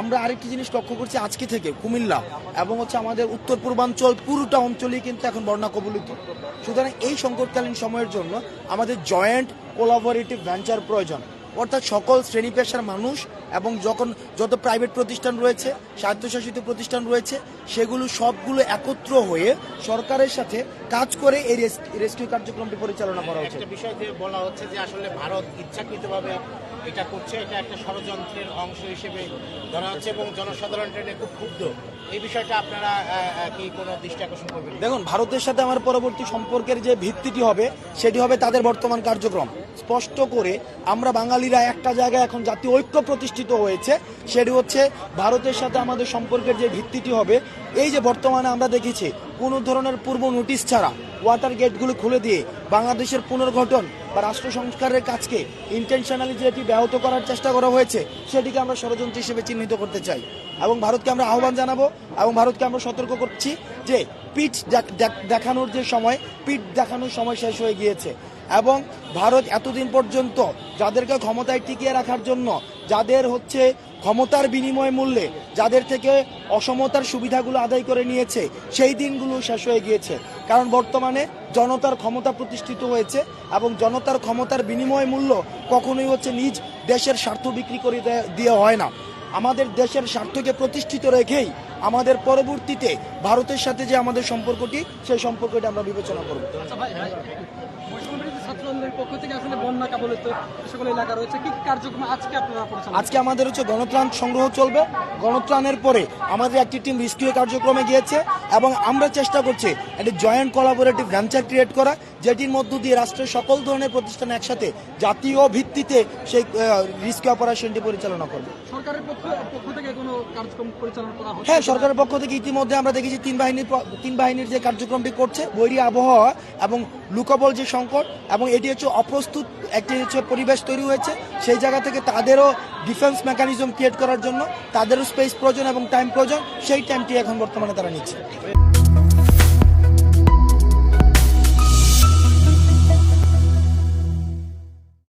আমরা আরেকটি জিনিস লক্ষ্য করছি আজকে থেকে কুমিল্লা এবং হচ্ছে আমাদের উত্তর পূর্বাঞ্চল পুরোটা অঞ্চলেই কিন্তু এখন বন্যা কবলিত। সুতরাং এই সংকটকালীন সময়ের জন্য আমাদের জয়েন্ট কোলাবোরেটিভ ভেঞ্চার প্রয়োজন। অর্থাৎ সকল শ্রেণি পেশার মানুষ এবং যখন যত প্রাইভেট প্রতিষ্ঠান রয়েছে স্বায়ত্তশাসিত প্রতিষ্ঠান রয়েছে সেগুলো সবগুলো একত্র হয়ে সরকারের সাথে কাজ করে এই রেস্কিউ কার্যক্রমটি পরিচালনা করা একটা বিষয় যে বলা হচ্ছে যে আসলে ভারত ইচ্ছাকৃতভাবে এটা করছে এটা একটা ষড়যন্ত্রের অংশ হিসেবে ধরা হচ্ছে এবং জনসাধারণ ট্রেনে খুব ক্ষুব্ধ। এই বিষয়টা আপনারা কি কোনো দৃষ্টি আকর্ষণ করবেন? দেখুন ভারতের সাথে আমার পরবর্তী সম্পর্কের যে ভিত্তিটি হবে সেটি হবে তাদের বর্তমান কার্যক্রম। স্পষ্ট করে আমরা বাঙালিরা একটা জায়গায় এখন জাতীয় ঐক্য প্রতিষ্ঠিত হয়েছে, সেটি হচ্ছে ভারতের সাথে আমাদের সম্পর্কের যে ভিত্তিটি হবে, এই যে বর্তমানে আমরা দেখেছি কোনো ধরনের পূর্ব নোটিশ ছাড়া ওয়াটার গেটগুলো খুলে দিয়ে বাংলাদেশের পুনর্গঠন বা রাষ্ট্র সংস্কারের কাজকে ইন্টেনশনালি যেটি ব্যাহত করার চেষ্টা করা হয়েছে, সেটিকে আমরা ষড়যন্ত্র হিসেবে চিহ্নিত করতে চাই। এবং ভারতকে আমরা আহ্বান জানাব এবং ভারতকে আমরা সতর্ক করছি যে পিঠ দেখ- দেখ- দেখানোর যে সময়, পিঠ দেখানোর সময় শেষ হয়ে গিয়েছে। এবং ভারত এতদিন পর্যন্ত যাদেরকে ক্ষমতায় টিকিয়ে রাখার জন্য, যাদের হচ্ছে ক্ষমতার বিনিময় মূল্যে যাদের থেকে অসমতার সুবিধাগুলো আদায় করে নিয়েছে, সেই দিনগুলো শেষ হয়ে গিয়েছে। কারণ বর্তমানে জনতার ক্ষমতা প্রতিষ্ঠিত হয়েছে এবং জনতার ক্ষমতার বিনিময় মূল্য কখনোই হচ্ছে নিজ দেশের স্বার্থ বিক্রি করে দিয়ে হয় না। আমাদের দেশের স্বার্থকে প্রতিষ্ঠিত রেখেই আমাদের পরবর্তীতে ভারতের সাথে যে আমাদের সম্পর্কটি সেই সম্পর্কটি আমরা বিবেচনা করব। আচ্ছা আজকে আমাদের হচ্ছে গণত্রাণ সংগ্রহ চলবে। গণত্রাণের পরে আমাদের একটি টিম রেস্কিউ কার্যক্রমে গিয়েছে এবং আমরা চেষ্টা করছি একটি জয়েন্ট কোলাবোরেটিভ ভেঞ্চার ক্রিয়েট করা যেটির মধ্য দিয়ে রাষ্ট্রের সকল ধরনের প্রতিষ্ঠান একসাথে জাতীয় ভিত্তিতে সেই রেস্কিউ অপারেশনটি পরিচালনা করবে। সরকারের পক্ষ পক্ষ থেকে কোনো কার্যক্রম পরিচালনা করা হ্যাঁ সরকারের পক্ষ থেকে ইতিমধ্যে আমরা দেখেছি তিন বাহিনীর তিন বাহিনীর যে কার্যক্রমটি করছে, বৈরী আবহাওয়া এবং লুকাবল যে সংকট এবং এটি হচ্ছে অপ্রস্তুত একটি হচ্ছে পরিবেশ তৈরি হয়েছে। সেই জায়গা থেকে তাদেরও ডিফেন্স মেকানিজম ক্রিয়েট করার জন্য, তাদেরও স্পেস প্রয়োজন এবং টাইম প্রয়োজন, সেই টাইমটি এখন বর্তমানে তারা নিচ্ছে।